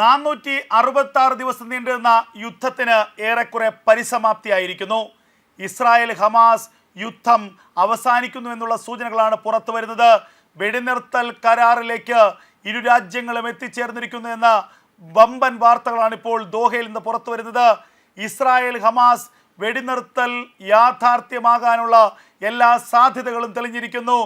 നാനൂറ്റി അറുപത്തി ആറ് ദിവസം നീണ്ടുനിന്ന യുദ്ധത്തിന് ഏറെക്കുറെ പരിസമാപ്തിയായിരിക്കുന്നു. ഇസ്രായേൽ ഹമാസ് യുദ്ധം അവസാനിക്കുന്നു എന്നുള്ള സൂചനകളാണ് പുറത്തു വരുന്നത്. വെടിനിർത്തൽ കരാറിലേക്ക് ഇരു രാജ്യങ്ങളും എത്തിച്ചേർന്നിരിക്കുന്നു എന്ന വമ്പൻ വാർത്തകളാണ് ഇപ്പോൾ ദോഹയിൽ നിന്ന് പുറത്തു വരുന്നത്. ഇസ്രായേൽ ഹമാസ് വെടിനിർത്തൽ യാഥാർത്ഥ്യമാകാനുള്ള എല്ലാ സാധ്യതകളും തെളിഞ്ഞിരിക്കുന്നു.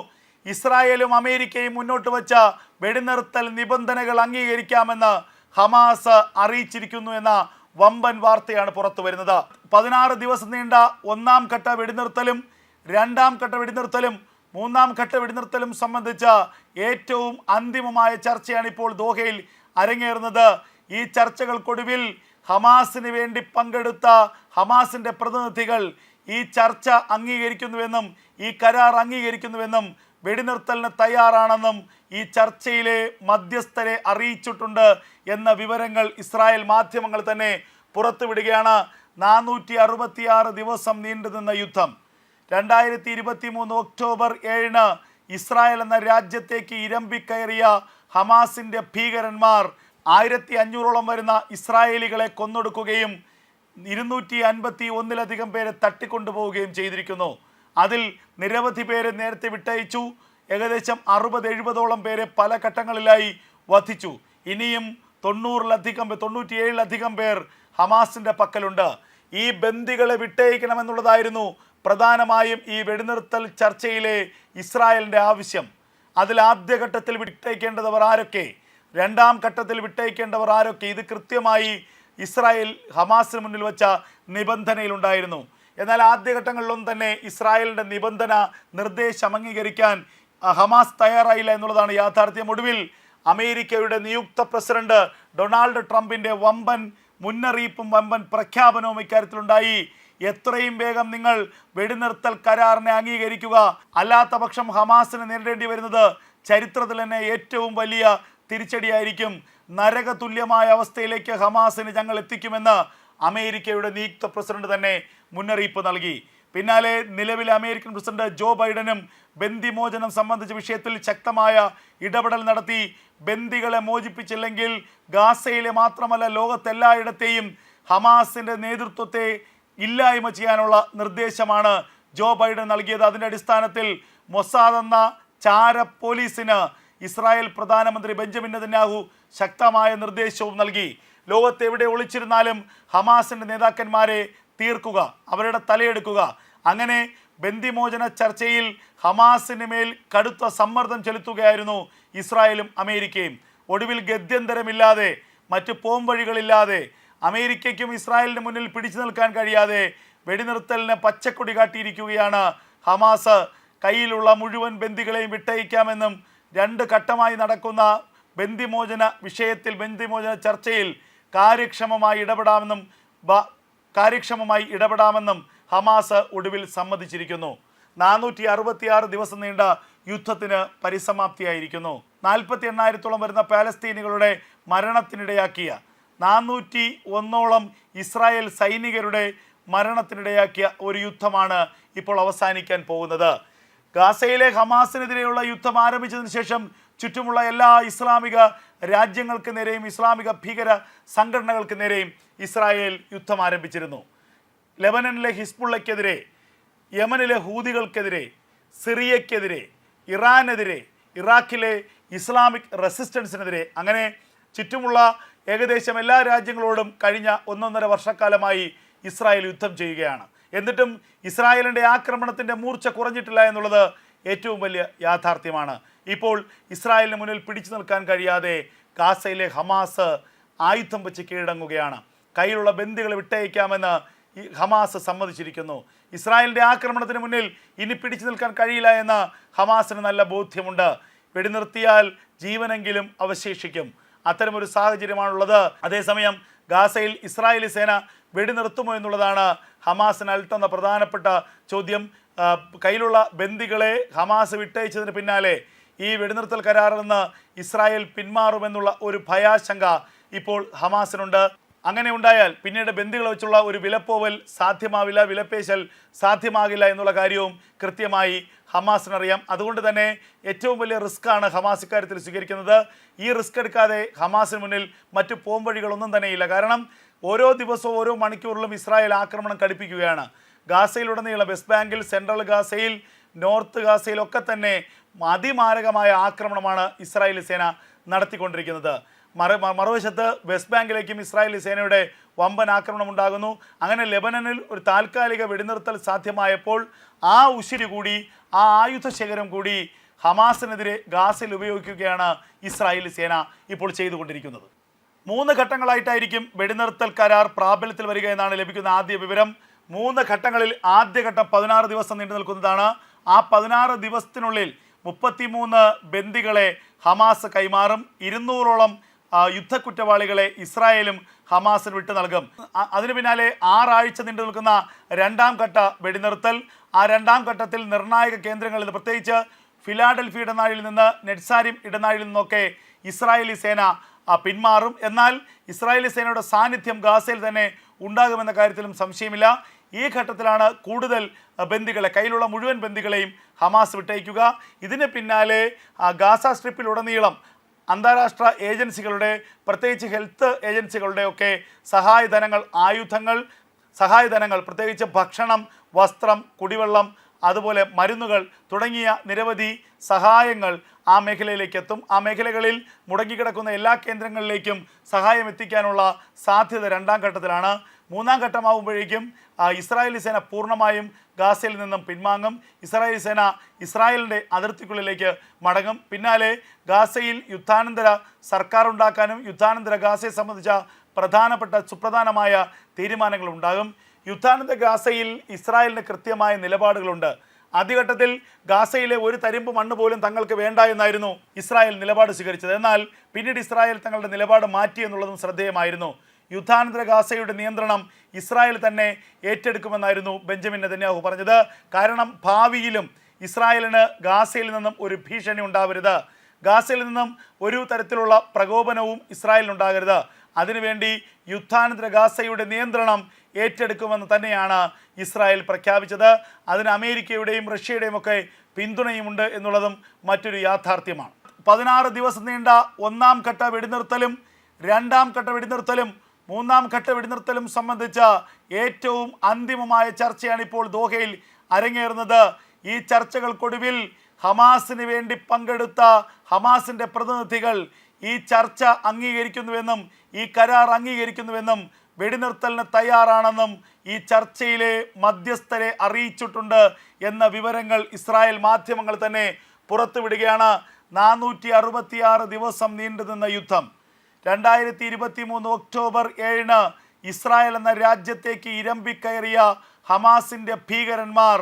ഇസ്രായേലും അമേരിക്കയും മുന്നോട്ട് വെച്ച വെടിനിർത്തൽ നിബന്ധനകൾ അംഗീകരിക്കാമെന്ന് ഹമാസ് അറിയിച്ചിരിക്കുന്നു എന്ന വമ്പൻ വാർത്തയാണ് പുറത്തു വരുന്നത്. പതിനാറ് ദിവസം നീണ്ട ഒന്നാം ഘട്ട വെടിനിർത്തലും രണ്ടാം ഘട്ട വെടിനിർത്തലും മൂന്നാം ഘട്ട വെടിനിർത്തലും സംബന്ധിച്ച ഏറ്റവും അന്തിമമായ ചർച്ചയാണ് ഇപ്പോൾ ദോഹയിൽ അരങ്ങേറുന്നത്. ഈ ചർച്ചകൾക്കൊടുവിൽ ഹമാസിന് വേണ്ടി പങ്കെടുത്ത ഹമാസിന്റെ പ്രതിനിധികൾ ഈ ചർച്ച അംഗീകരിക്കുന്നുവെന്നും ഈ കരാർ അംഗീകരിക്കുന്നുവെന്നും വെടിനിർത്തലിന് തയ്യാറാണെന്നും ഈ ചർച്ചയിലെ മധ്യസ്ഥരെ അറിയിച്ചിട്ടുണ്ട് എന്ന വിവരങ്ങൾ ഇസ്രായേൽ മാധ്യമങ്ങൾ തന്നെ പുറത്തുവിടുകയാണ്. നാനൂറ്റി അറുപത്തിയാറ് ദിവസം നീണ്ടുനിന്ന യുദ്ധം. രണ്ടായിരത്തി ഇരുപത്തി മൂന്ന് ഒക്ടോബർ ഏഴിന് ഇസ്രായേൽ എന്ന രാജ്യത്തേക്ക് ഇരമ്പിക്കയറിയ ഹമാസിന്റെ ഭീകരന്മാർ ആയിരത്തി അഞ്ഞൂറോളം വരുന്ന ഇസ്രായേലികളെ കൊന്നൊടുക്കുകയും ഇരുന്നൂറ്റി അൻപത്തി ഒന്നിലധികം പേരെ തട്ടിക്കൊണ്ടുപോവുകയും ചെയ്തിരിക്കുന്നു. അതിൽ നിരവധി പേരെ നേരത്തെ വിട്ടയച്ചു. ഏകദേശം അറുപത് എഴുപതോളം പേരെ പല ഘട്ടങ്ങളിലായി വധിച്ചു. ഇനിയും തൊണ്ണൂറിലധികം തൊണ്ണൂറ്റിയേഴിലധികം പേർ ഹമാസിന്റെ പക്കലുണ്ട്. ഈ ബന്ദികളെ വിട്ടയക്കണമെന്നുള്ളതായിരുന്നു പ്രധാനമായും ഈ വെടിനിർത്തൽ ചർച്ചയിലെ ഇസ്രായേലിന്റെ ആവശ്യം. അതിൽ ആദ്യഘട്ടത്തിൽ വിട്ടയക്കേണ്ടവർ ആരൊക്കെ? രണ്ടാം ഘട്ടത്തിൽ വിട്ടയക്കേണ്ടവർ ആരൊക്കെ? ഇത് കൃത്യമായി ഇസ്രായേൽ ഹമാസിന് മുന്നിൽ വച്ച നിബന്ധനയിലുണ്ടായിരുന്നു. എന്നാൽ ആദ്യഘട്ടങ്ങളിലൊന്നും തന്നെ ഇസ്രായേലിന്റെ നിബന്ധന നിർദ്ദേശം അംഗീകരിക്കാൻ ഹമാസ് തയ്യാറായില്ല എന്നുള്ളതാണ് യാഥാർത്ഥ്യം. ഒടുവിൽ അമേരിക്കയുടെ നിയുക്ത പ്രസിഡന്റ് ഡൊണാൾഡ് ട്രംപിന്റെ വമ്പൻ മുന്നറിയിപ്പും വമ്പൻ പ്രഖ്യാപനവും ഇക്കാര്യത്തിലുണ്ടായി. എത്രയും വേഗം നിങ്ങൾ വെടിനിർത്തൽ കരാറിനെ അംഗീകരിക്കുക. അല്ലാത്ത പക്ഷം ഹമാസിന് നേരിടേണ്ടി വരുന്നത് ചരിത്രത്തിൽ തന്നെ ഏറ്റവും വലിയ തിരിച്ചടിയായിരിക്കും. നരക തുല്യമായ അവസ്ഥയിലേക്ക് ഹമാസിന് ഞങ്ങൾ എത്തിക്കുമെന്ന് അമേരിക്കയുടെ നിയുക്ത പ്രസിഡന്റ് തന്നെ മുന്നറിയിപ്പ് നൽകി. പിന്നാലെ നിലവിലെ അമേരിക്കൻ പ്രസിഡന്റ് ജോ ബൈഡനും ബന്ദിമോചനം സംബന്ധിച്ച വിഷയത്തിൽ ശക്തമായ ഇടപെടൽ നടത്തി. ബന്ദികളെ മോചിപ്പിച്ചില്ലെങ്കിൽ ഗാസയിലെ മാത്രമല്ല ലോകത്തെല്ലായിടത്തെയും ഹമാസിന്റെ നേതൃത്വത്തെ ഇല്ലായ്മ ചെയ്യാനുള്ള നിർദ്ദേശമാണ് ജോ ബൈഡൻ നൽകിയത്. അതിന്റെ അടിസ്ഥാനത്തിൽ മൊസാദ് എന്ന ചാര പോലീസിന് ഇസ്രായേൽ പ്രധാനമന്ത്രി ബെഞ്ചമിൻ നെതന്യാഹു ശക്തമായ നിർദ്ദേശവും നൽകി. ലോകത്തെവിടെ ഒളിച്ചിരുന്നാലും ഹമാസിന്റെ നേതാക്കന്മാരെ തീർക്കുക അവരുടെ തലയെടുക്കുക. അങ്ങനെ ബന്ദിമോചന ചർച്ചയിൽ ഹമാസിന് മേൽ കടുത്ത സമ്മർദ്ദം ചെലുത്തുകയായിരുന്നു ഇസ്രായേലും അമേരിക്കയും. ഒടുവിൽ ഗത്യന്തരമില്ലാതെ മറ്റ് പോംവഴികളില്ലാതെ അമേരിക്കയ്ക്കും ഇസ്രായേലിന് മുന്നിൽ പിടിച്ചു നിൽക്കാൻ കഴിയാതെ വെടിനിർത്തലിന് പച്ചക്കൊടി കാട്ടിയിരിക്കുകയാണ് ഹമാസ്. കയ്യിലുള്ള മുഴുവൻ ബന്ദികളെയും വിട്ടയക്കാമെന്നും രണ്ട് ഘട്ടമായി നടക്കുന്ന ബന്ദിമോചന വിഷയത്തിൽ ബന്ദിമോചന ചർച്ചയിൽ കാര്യക്ഷമമായി ഇടപെടാമെന്നും കാര്യക്ഷമമായി ഇടപെടാമെന്നും ഹമാസ് ഒടുവിൽ സമ്മതിച്ചിരിക്കുന്നു. നാനൂറ്റി അറുപത്തിയാറ് ദിവസം നീണ്ട യുദ്ധത്തിന് പരിസമാപ്തിയായിരിക്കുന്നു. നാൽപ്പത്തി എണ്ണായിരത്തോളം വരുന്ന പാലസ്തീനികളുടെ മരണത്തിനിടയാക്കിയ നാനൂറ്റി ഒന്നോളം ഇസ്രായേൽ സൈനികരുടെ മരണത്തിനിടയാക്കിയ ഒരു യുദ്ധമാണ് ഇപ്പോൾ അവസാനിക്കാൻ പോകുന്നത്. ഗാസയിലെ ഹമാസിനെതിരെയുള്ള യുദ്ധം ആരംഭിച്ചതിന് ശേഷം ചുറ്റുമുള്ള എല്ലാ ഇസ്ലാമിക രാജ്യങ്ങൾക്ക് നേരെയും ഇസ്ലാമിക ഭീകര സംഘടനകൾക്ക് നേരെയും ഇസ്രായേൽ യുദ്ധം ആരംഭിച്ചിരുന്നു. ലെബനനിലെ ഹിസ്ബുള്ളയ്ക്കെതിരെ യമനിലെ ഹൂതികൾക്കെതിരെ സിറിയയ്ക്കെതിരെ ഇറാനെതിരെ ഇറാഖിലെ ഇസ്ലാമിക് റെസിസ്റ്റൻസിനെതിരെ അങ്ങനെ ചുറ്റുമുള്ള ഏകദേശം എല്ലാ രാജ്യങ്ങളോടും കഴിഞ്ഞ ഒന്നൊന്നര വർഷക്കാലമായി ഇസ്രായേൽ യുദ്ധം ചെയ്യുകയാണ്. എന്നിട്ടും ഇസ്രായേലിന്റെ ആക്രമണത്തിന്റെ മൂർച്ച കുറഞ്ഞിട്ടില്ല എന്നുള്ളത് ഏറ്റവും വലിയ യാഥാർത്ഥ്യമാണ്. ഇപ്പോൾ ഇസ്രായേലിന് മുന്നിൽ പിടിച്ചു നിൽക്കാൻ കഴിയാതെ ഗാസയിലെ ഹമാസ് ആയുധം വെച്ച് കീഴടങ്ങുകയാണ്. കയ്യിലുള്ള ബന്ദികളെ വിട്ടയക്കാമെന്ന് ഹമാസ് സമ്മതിച്ചിരിക്കുന്നു. ഇസ്രായേലിന്റെ ആക്രമണത്തിന് മുന്നിൽ ഇനി പിടിച്ചു നിൽക്കാൻ കഴിയില്ല എന്ന് ഹമാസിന് നല്ല ബോധ്യമുണ്ട്. വെടിനിർത്തിയാൽ ജീവനെങ്കിലും അവശേഷിക്കും. അത്തരമൊരു സാഹചര്യമാണുള്ളത്. അതേസമയം ഗാസയിൽ ഇസ്രായേലി സേന വെടിനിർത്തുമോ എന്നുള്ളതാണ് ഹമാസിന് അൽത്തുന്ന പ്രധാനപ്പെട്ട ചോദ്യം. കയ്യിലുള്ള ബന്ദികളെ ഹമാസ് വിട്ടയച്ചതിന് പിന്നാലെ ഈ വെടിനിർത്തൽ കരാറിൽ നിന്ന് ഇസ്രായേൽ പിന്മാറുമെന്നുള്ള ഒരു ഭയാശങ്ക ഇപ്പോൾ ഹമാസിനുണ്ട്. അങ്ങനെ ഉണ്ടായാൽ പിന്നീട് ബന്ദികൾ വെച്ചുള്ള ഒരു വിലപ്പോവൽ സാധ്യമാവില്ല വിലപേശൽ സാധ്യമാകില്ല എന്നുള്ള കാര്യവും കൃത്യമായി ഹമാസിനറിയാം. അതുകൊണ്ട് തന്നെ ഏറ്റവും വലിയ റിസ്ക്കാണ് ഹമാസ് ഇക്കാര്യത്തിൽ സ്വീകരിക്കുന്നത്. ഈ റിസ്ക് എടുക്കാതെ ഹമാസിന് മുന്നിൽ മറ്റു പോംവഴികളൊന്നും തന്നെയില്ല കാരണം ഓരോ ദിവസവും ഓരോ മണിക്കൂറിലും ഇസ്രായേൽ ആക്രമണം കടുപ്പിക്കുകയാണ് ഗാസയിലുടനീളം വെസ്റ്റ് ബാങ്കിൽ സെൻട്രൽ ഗാസയിൽ നോർത്ത് ഗാസയിലൊക്കെ തന്നെ അതിമാരകമായ ആക്രമണമാണ് ഇസ്രായേലി സേന നടത്തിക്കൊണ്ടിരിക്കുന്നത്. മറ മറുവശത്ത് വെസ്റ്റ് ബാങ്കിലേക്കും ഇസ്രായേലി സേനയുടെ വമ്പൻ ആക്രമണം ഉണ്ടാകുന്നു അങ്ങനെ ലെബനനിൽ ഒരു താൽക്കാലിക വെടിനിർത്തൽ സാധ്യമായപ്പോൾ ആ ഉശിരി കൂടി ആ ആയുധ ശേഖരം കൂടി ഹമാസിനെതിരെ ഗാസിൽ ഉപയോഗിക്കുകയാണ് ഇസ്രായേലി സേന ഇപ്പോൾ ചെയ്തുകൊണ്ടിരിക്കുന്നത്. മൂന്ന് ഘട്ടങ്ങളായിട്ടായിരിക്കും വെടിനിർത്തൽ കരാർ പ്രാബല്യത്തിൽ വരിക എന്നാണ് ലഭിക്കുന്ന ആദ്യ വിവരം. മൂന്ന് ഘട്ടങ്ങളിൽ ആദ്യഘട്ടം പതിനാറ് ദിവസം നീണ്ടു നിൽക്കുന്നതാണ്. ആ പതിനാറ് ദിവസത്തിനുള്ളിൽ മുപ്പത്തിമൂന്ന് ബന്ദികളെ ഹമാസ് കൈമാറും. ഇരുന്നൂറോളം യുദ്ധക്കുറ്റവാളികളെ ഇസ്രായേലും ഹമാസിന് വിട്ടു നൽകും. അതിനു പിന്നാലെ ആറാഴ്ച നീണ്ടു നിൽക്കുന്ന രണ്ടാം ഘട്ട വെടിനിർത്തൽ. ആ രണ്ടാം ഘട്ടത്തിൽ നിർണായക കേന്ദ്രങ്ങളിൽ പ്രത്യേകിച്ച് ഫിലാഡൽഫി ഇടനാഴിയിൽ നിന്ന് നെറ്റ്സാരിം ഇടനാഴിയിൽ നിന്നൊക്കെ ഇസ്രായേലി സേന പിന്മാറും. എന്നാൽ ഇസ്രായേലി സേനയുടെ സാന്നിധ്യം ഗാസയിൽ തന്നെ ഉണ്ടാകുമെന്ന കാര്യത്തിലും സംശയമില്ല. ഈ ഘട്ടത്തിലാണ് കൂടുതൽ ബന്ദികളെ കയ്യിലുള്ള മുഴുവൻ ബന്ദികളെയും ഹമാസ് വിട്ടയക്കുക. ഇതിന് പിന്നാലെ ഗാസ സ്ട്രിപ്പിലുടനീളം അന്താരാഷ്ട്ര ഏജൻസികളുടെ പ്രത്യേകിച്ച് ഹെൽത്ത് ഏജൻസികളുടെ ഒക്കെ സഹായധനങ്ങൾ ആയുധങ്ങൾ സഹായധനങ്ങൾ പ്രത്യേകിച്ച് ഭക്ഷണം വസ്ത്രം കുടിവെള്ളം അതുപോലെ മരുന്നുകൾ തുടങ്ങിയ നിരവധി സഹായങ്ങൾ ആ മേഖലയിലേക്ക് എത്തും ആ മേഖലകളിൽ മുടങ്ങിക്കിടക്കുന്ന എല്ലാ കേന്ദ്രങ്ങളിലേക്കും സഹായം എത്തിക്കാനുള്ള സാധ്യത രണ്ടാം ഘട്ടത്തിലാണ്. മൂന്നാം ഘട്ടമാകുമ്പോഴേക്കും ഇസ്രായേലി സേന പൂർണമായും ഗാസയിൽ നിന്നും പിൻവാങ്ങും. ഇസ്രായേലി സേന ഇസ്രായേലിന്റെ അതിർത്തിക്കുള്ളിലേക്ക് മടങ്ങും. പിന്നാലെ ഗാസയിൽ യുദ്ധാനന്തര സർക്കാർ ഉണ്ടാക്കാനും യുദ്ധാനന്തര ഗാസയെ സംബന്ധിച്ച പ്രധാനപ്പെട്ട സുപ്രധാനമായ തീരുമാനങ്ങൾ ഉണ്ടാകും യുദ്ധാനന്തര ഗാസയിൽ ഇസ്രായേലിന് കൃത്യമായ നിലപാടുകളുണ്ട്. ആദ്യഘട്ടത്തിൽ ഗാസയിലെ ഒരു തരിമ്പ് മണ്ണ് പോലും തങ്ങൾക്ക് വേണ്ട എന്നായിരുന്നു ഇസ്രായേൽ നിലപാട് സ്വീകരിച്ചത്. എന്നാൽ പിന്നീട് ഇസ്രായേൽ തങ്ങളുടെ നിലപാട് മാറ്റി എന്നുള്ളതും ശ്രദ്ധേയമായിരുന്നു. യുദ്ധാനന്തര ഗാസയുടെ നിയന്ത്രണം ഇസ്രായേൽ തന്നെ ഏറ്റെടുക്കുമെന്നായിരുന്നു ബെഞ്ചമിൻ നെതന്യാഹു പറഞ്ഞത്. കാരണം ഭാവിയിലും ഇസ്രായേലിന് ഗാസയിൽ നിന്നും ഒരു ഭീഷണി ഉണ്ടാവരുത്. ഗാസയിൽ നിന്നും ഒരു തരത്തിലുള്ള പ്രകോപനവും ഇസ്രായേലിനുണ്ടാകരുത്. അതിനുവേണ്ടി യുദ്ധാനന്തര ഗാസയുടെ നിയന്ത്രണം ഏറ്റെടുക്കുമെന്ന് തന്നെയാണ് ഇസ്രായേൽ പ്രഖ്യാപിച്ചത്. അതിന് അമേരിക്കയുടെയും റഷ്യയുടെയും ഒക്കെ പിന്തുണയുമുണ്ട് എന്നുള്ളതും മറ്റൊരു യാഥാർത്ഥ്യമാണ്. പതിനാറ് ദിവസം നീണ്ട ഒന്നാം ഘട്ട വെടിനിർത്തലും രണ്ടാം ഘട്ട വെടിനിർത്തലും മൂന്നാം ഘട്ട വെടിനിർത്തലും സംബന്ധിച്ച ഏറ്റവും അന്തിമമായ ചർച്ചയാണ് ഇപ്പോൾ ദോഹയിൽ അരങ്ങേറുന്നത്. ഈ ചർച്ചകൾക്കൊടുവിൽ ഹമാസിന് വേണ്ടി പങ്കെടുത്ത ഹമാസിന്റെ പ്രതിനിധികൾ ഈ ചർച്ച അംഗീകരിക്കുന്നുവെന്നും ഈ കരാർ അംഗീകരിക്കുന്നുവെന്നും വെടിനിർത്തലിന് തയ്യാറാണെന്നും ഈ ചർച്ചയിലെ മധ്യസ്ഥരെ അറിയിച്ചിട്ടുണ്ട് എന്ന വിവരങ്ങൾ ഇസ്രായേൽ മാധ്യമങ്ങൾ തന്നെ പുറത്തുവിടുകയാണ്. നാനൂറ്റി അറുപത്തിയാറ് ദിവസം നീണ്ടുനിന്ന യുദ്ധം. രണ്ടായിരത്തി ഇരുപത്തി മൂന്ന് ഒക്ടോബർ ഏഴിന് ഇസ്രായേൽ എന്ന രാജ്യത്തേക്ക് ഇരമ്പിക്കയറിയ ഹമാസിന്റെ ഭീകരന്മാർ